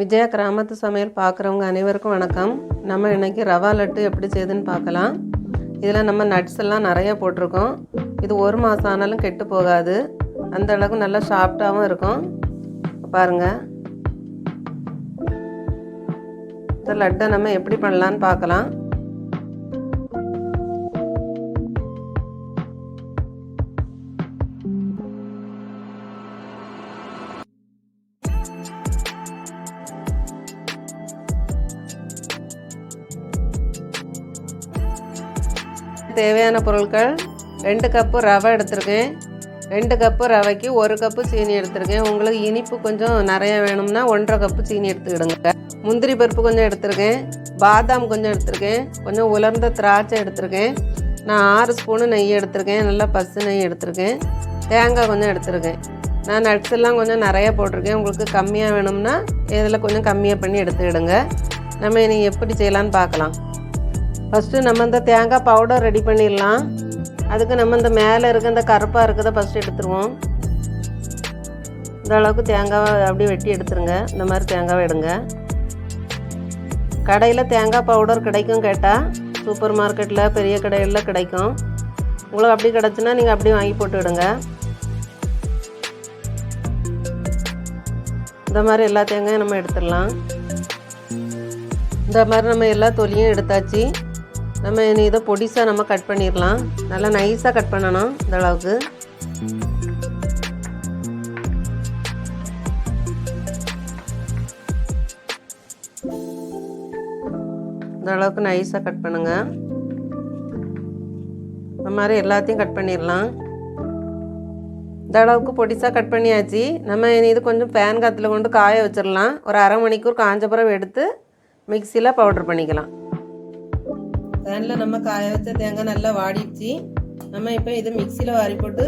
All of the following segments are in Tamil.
விஜயா கிராமத்து சமையல் பார்க்குறவங்க அனைவருக்கும் வணக்கம். நம்ம இன்றைக்கி ரவா லட்டு எப்படி செய்யுதுன்னு பார்க்கலாம். இதில் நம்ம நட்ஸ் எல்லாம் நிறைய போட்டிருக்கோம். இது ஒரு மாதம் ஆனாலும் கெட்டு போகாது. அந்த அளவுக்கு நல்லா சாஃப்டாகவும் இருக்கும். பாருங்கள் இந்த லட்டை நம்ம எப்படி பண்ணலான்னு பார்க்கலாம். தேவையான பொருட்கள் ரெண்டு கப்பு ரவை எடுத்திருக்கேன். ரெண்டு கப்பு ரவைக்கு ஒரு கப்பு சீனி எடுத்திருக்கேன். உங்களுக்கு இனிப்பு கொஞ்சம் நிறைய வேணும்னா ஒன்றரை கப்பு சீனி எடுத்துக்கிடுங்க. முந்திரி பருப்பு கொஞ்சம் எடுத்திருக்கேன். பாதாம் கொஞ்சம் எடுத்திருக்கேன். கொஞ்சம் உலர்ந்த திராட்சை எடுத்திருக்கேன். நான் ஆறு ஸ்பூனு நெய் எடுத்திருக்கேன். நல்லா பசு நெய் எடுத்திருக்கேன். தேங்காய் கொஞ்சம் எடுத்திருக்கேன். நான் நட்ஸ் எல்லாம் கொஞ்சம் நிறையா போட்டிருக்கேன். உங்களுக்கு கம்மியாக வேணும்னா இதில் கொஞ்சம் கம்மியாக பண்ணி எடுத்துக்கிடுங்க. நம்ம இனி எப்படி செய்யலான்னு பார்க்கலாம். ஃபஸ்ட்டு நம்ம இந்த தேங்காய் பவுடர் ரெடி பண்ணிடலாம். அதுக்கு நம்ம இந்த மேலே இருக்க இந்த கருப்பாக இருக்கிறத ஃபஸ்ட்டு எடுத்துருவோம். இந்த அளவுக்கு தேங்காவை அப்படியே வெட்டி எடுத்துருங்க. இந்த மாதிரி தேங்காவை எடுங்க. கடையில் தேங்காய் பவுடர் கிடைக்கும் கேட்டால் சூப்பர் மார்க்கெட்டில் பெரிய கடைகளில் கிடைக்கும். உங்களுக்கு அப்படி கிடச்சுன்னா நீங்கள் அப்படியே வாங்கி போட்டுவிடுங்க இந்த மாதிரி எல்லா தேங்காயும் நம்ம எடுத்துடலாம். இந்த மாதிரி நம்ம எல்லா தொலியும் எடுத்தாச்சு. நம்ம இனி இதை பொடிசாக நம்ம கட் பண்ணிடலாம். நல்லா நைஸாக கட் பண்ணணும் இந்த அளவுக்கு. இந்த அளவுக்கு நைஸாக கட் பண்ணுங்க. இந்த மாதிரி எல்லாத்தையும் கட் பண்ணிடலாம். இந்த அளவுக்கு பொடிசாக கட் பண்ணியாச்சு. நம்ம இனி இது கொஞ்சம் பேன் காற்றுல கொண்டு காய வச்சிடலாம். ஒரு அரை மணிக்கூர் காஞ்ச பிறகு எடுத்து மிக்சியில் பவுடர் பண்ணிக்கலாம். பேனில் நம்ம காய வச்ச தேங்காய் நல்லா வாடிடுச்சு. நம்ம இப்போ இதை மிக்சியில் வாரி போட்டு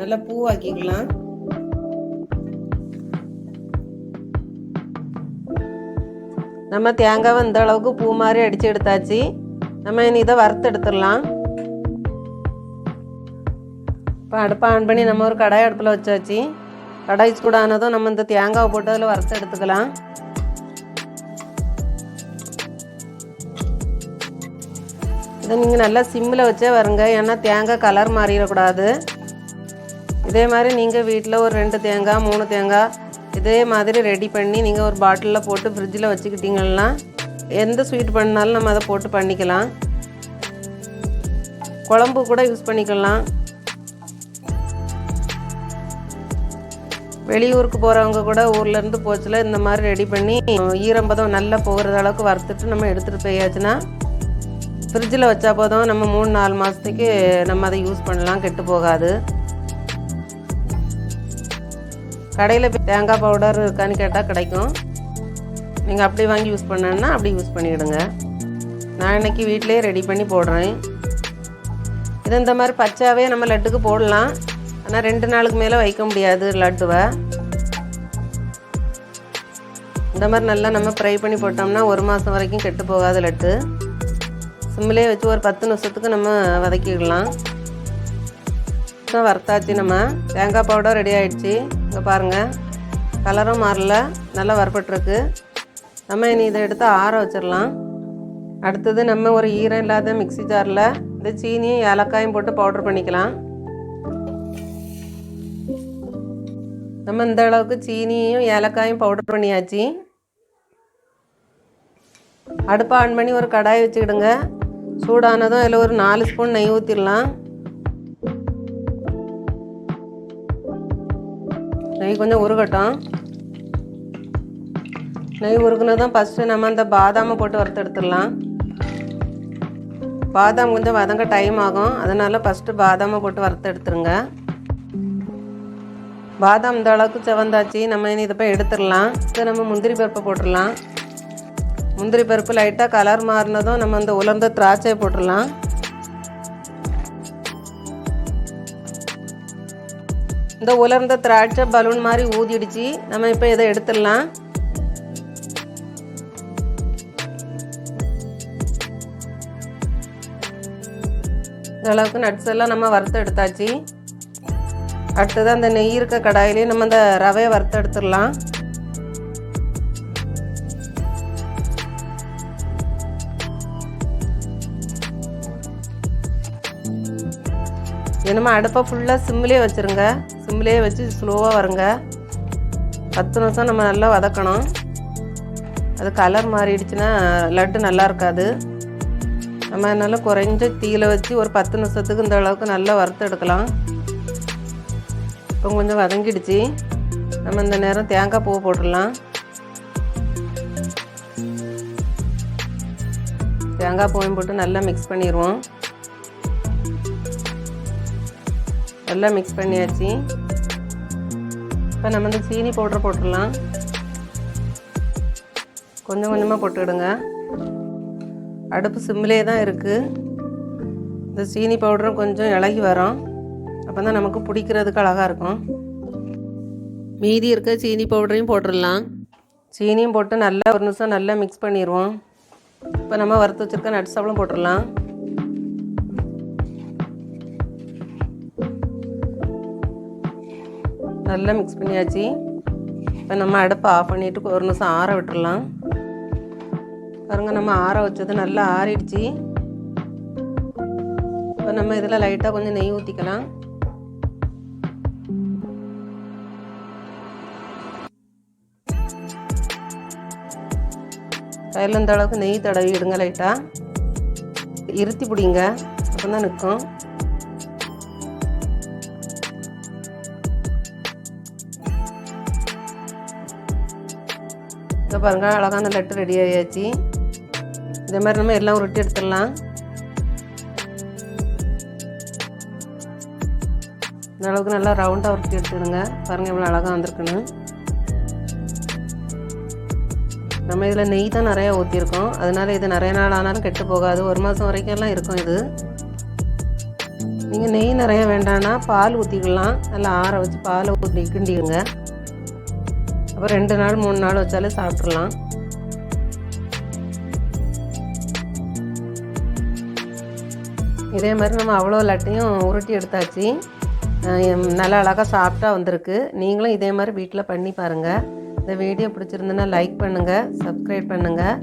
நல்லா பூவாக்கிக்கலாம் நம்ம தேங்காவை இந்த அளவுக்கு பூ மாதிரி அடித்து எடுத்தாச்சு. நம்ம இனி இதை வறுத்து எடுத்துடலாம். இப்போ அடுப்பை ஆன் பண்ணி நம்ம ஒரு கடாய் அடுப்பில் வச்சாச்சு. கடாய் சூடானதும் நம்ம இந்த தேங்காவை போட்டு அதில் வறுத்து எடுத்துக்கலாம். இதை நீங்கள் நல்லா சிம்மில் வச்சே வருங்க. ஏன்னா தேங்காய் கலர் மாறிடக்கூடாது. இதே மாதிரி நீங்கள் வீட்டில் ஒரு ரெண்டு தேங்காய் மூணு தேங்காய் இதே மாதிரி ரெடி பண்ணி நீங்கள் ஒரு பாட்டிலில் போட்டு ஃப்ரிட்ஜில் வச்சுக்கிட்டிங்கன்னா எந்த ஸ்வீட் பண்ணாலும் நம்ம அதை போட்டு பண்ணிக்கலாம். குழம்பு கூட யூஸ் பண்ணிக்கலாம். வெளியூருக்கு போகிறவங்க கூட ஊர்லேருந்து போச்சுல இந்த மாதிரி ரெடி பண்ணி ஈரம்பதம் நல்லா போகிற அளவுக்கு வறுத்துட்டு நம்ம எடுத்துகிட்டு போயாச்சுன்னா ஃப்ரிட்ஜில் வச்சா போதும். நம்ம மூணு நாலு மாதத்துக்கு நம்ம அதை யூஸ் பண்ணலாம். கெட்டு போகாது. கடையில் தேங்காய் பவுடர் இருக்கான்னு கேட்டால் கிடைக்கும். நீங்கள் அப்படி வாங்கி யூஸ் பண்ணேன்னா அப்படி யூஸ் பண்ணிவிடுங்க நான் இன்னைக்கு வீட்டிலே ரெடி பண்ணி போடுறேன். இது இந்த மாதிரி பச்சாவே நம்ம லட்டுக்கு போடலாம். ஆனால் ரெண்டு நாளுக்கு மேலே வைக்க முடியாது லட்டுவை. இந்த மாதிரி நல்லா நம்ம ஃப்ரை பண்ணி போட்டோம்னா ஒரு மாதம் வரைக்கும் கெட்டு போகாத லட்டு. சிம்மிலே வச்சு ஒரு பத்து நிமிஷத்துக்கு நம்ம வதக்கிடலாம். வறுத்தாச்சு நம்ம. தேங்காய் பவுடர் ரெடி ஆகிடுச்சு இங்கே பாருங்கள் கலரும் மாறல. நல்லா வறுப்பட்டுருக்கு நம்ம இனி இதை எடுத்து ஆற வச்சிடலாம். அடுத்தது நம்ம ஒரு ஈரம் இல்லாத மிக்சி ஜாரில் இந்த சீனியும் ஏலக்காயும் போட்டு பவுடர் பண்ணிக்கலாம். நம்ம இந்த அளவுக்கு சீனியும் ஏலக்காயும் பவுடர் பண்ணியாச்சு. அடுப்பை ஆன் பண்ணி ஒரு கடாய் வச்சுக்கிடுங்க. சூடானதும் இதில் ஒரு நாலு ஸ்பூன் நெய் ஊற்றிடலாம் நெய் கொஞ்சம் உருகட்டும். நெய் உருகுனதும் ஃபஸ்ட்டு நம்ம அந்த பாதாமை போட்டு வறுத்து எடுத்துடலாம். பாதாம் கொஞ்சம் வதங்க டைம் ஆகும். அதனால் ஃபஸ்ட்டு பாதாமை போட்டு வறுத்து எடுத்துருங்க. பாதாம் இந்த அளவுக்கு செவந்தாச்சு. நம்ம இனி இதை போய் எடுத்துடலாம். இது நம்ம முந்திரி பருப்பை போட்டுடலாம். முந்திரி பருப்பு லைட்டாக கலர் மாறினதும் நம்ம அந்த உலர்ந்த திராட்சை போட்டுடலாம். இந்த உலர்ந்த திராட்சை பலூன் மாதிரி ஊதிடுச்சு. நம்ம இப்போ இதை எடுத்துடலாம். இந்த அளவுக்கு நட்ஸ் எல்லாம் நம்ம வறுத்து எடுத்தாச்சு. அடுத்தது அந்த நெய் இருக்க கடாயிலே நம்ம அந்த ரவையை வறுத்து எடுத்துடலாம். இனிமேல் அடுப்பை ஃபுல்லாக சிம்லேயே வச்சுருங்க. சிம்லேயே வச்சு ஸ்லோவாக வருங்க. பத்து நிமிஷம் நம்ம நல்லா வதக்கணும். அது கலர் மாறிடுச்சுன்னா லட்டு நல்லா இருக்காது. நம்ம அதனால் குறைஞ்ச தீயில வச்சு ஒரு பத்து நிமிஷத்துக்கு இந்த அளவுக்கு நல்லா வறுத்து எடுக்கலாம். இப்போ கொஞ்சம் வதங்கிடுச்சு. நம்ம இந்த நேரம் தேங்காய் பூ போட்டுடலாம். தேங்காய் பூவையும் போட்டு நல்லா மிக்ஸ் பண்ணிடுவோம். நல்லா மிக்ஸ் பண்ணியாச்சு. இப்போ நம்ம இந்த சீனி பவுடர் போட்டுடலாம். கொஞ்சம் கொஞ்சமாக போட்டுவிடுங்க அடுப்பு சிம்மிலே தான் இருக்குது இந்த சீனி பவுடரும் கொஞ்சம் இலகி வரும். அப்போ தான் நமக்கு பிடிக்கிறதுக்கு அழகாக இருக்கும். மீதி இருக்க சீனி பவுடரையும் போட்டுடலாம். சீனியும் போட்டு நல்லா ஒரு நிமிஷம் நல்லா மிக்ஸ் பண்ணிடுவோம் இப்போ நம்ம வறுத்து வச்சுருக்க நட்ஸ் அவளும் போட்டுடலாம். நல்லா மிக்ஸ் பண்ணியாச்சு. இப்போ நம்ம அடுப்பை ஆஃப் பண்ணிவிட்டு ஒரு நிமிஷம் ஆற விட்டுடலாம் பாருங்க நம்ம ஆற வச்சது நல்லா ஆறிடுச்சு. இப்போ நம்ம இதில் லைட்டாக கொஞ்சம் நெய் ஊற்றிக்கலாம் கையில் இந்த அளவுக்கு நெய் தடவி விடுங்க லைட்டாக இருத்தி பிடிங்க அப்போ தான் நிற்கும் இங்கே பாருங்கள் அழகான லட்டு ரெடி ஆகியாச்சு இதே மாதிரி நம்ம எல்லாம் உருட்டி எடுத்துடலாம். இந்த அளவுக்கு நல்லா ரவுண்டாக உருட்டி எடுத்துடுங்க. பாருங்கள் இவ்வளோ அழகாக வந்திருக்குன்னு. நம்ம இதில் நெய் தான் நிறையா ஊற்றிருக்கோம் அதனால் இது நிறைய நாள் ஆனாலும் கெட்டு போகாது. ஒரு மாதம் வரைக்கும்லாம் இருக்கும் இது. நீங்கள் நெய் நிறைய வேண்டாம்னா பால் ஊற்றிக்கலாம் நல்லா ஆற வச்சு பாலை ஊற்றி கிண்டிடுங்க. அப்புறம் ரெண்டு நாள் மூணு நாள் வச்சாலே சாப்பிட்றலாம் இதே மாதிரி நம்ம அவ்வளோ லட்டையும் உருட்டி எடுத்தாச்சு. நல்லா அழகாக சாப்பிட்டா வந்திருக்கு. நீங்களும் இதே மாதிரி வீட்டில் பண்ணி பாருங்கள் இந்த வீடியோ பிடிச்சிருந்துன்னா லைக் பண்ணுங்கள் சப்ஸ்கிரைப் பண்ணுங்கள்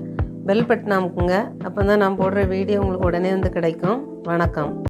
பெல் பட்டன் அமுக்குங்க. அப்போ தான் நான் போடுற வீடியோ உங்களுக்கு உடனே வந்து கிடைக்கும். வணக்கம்.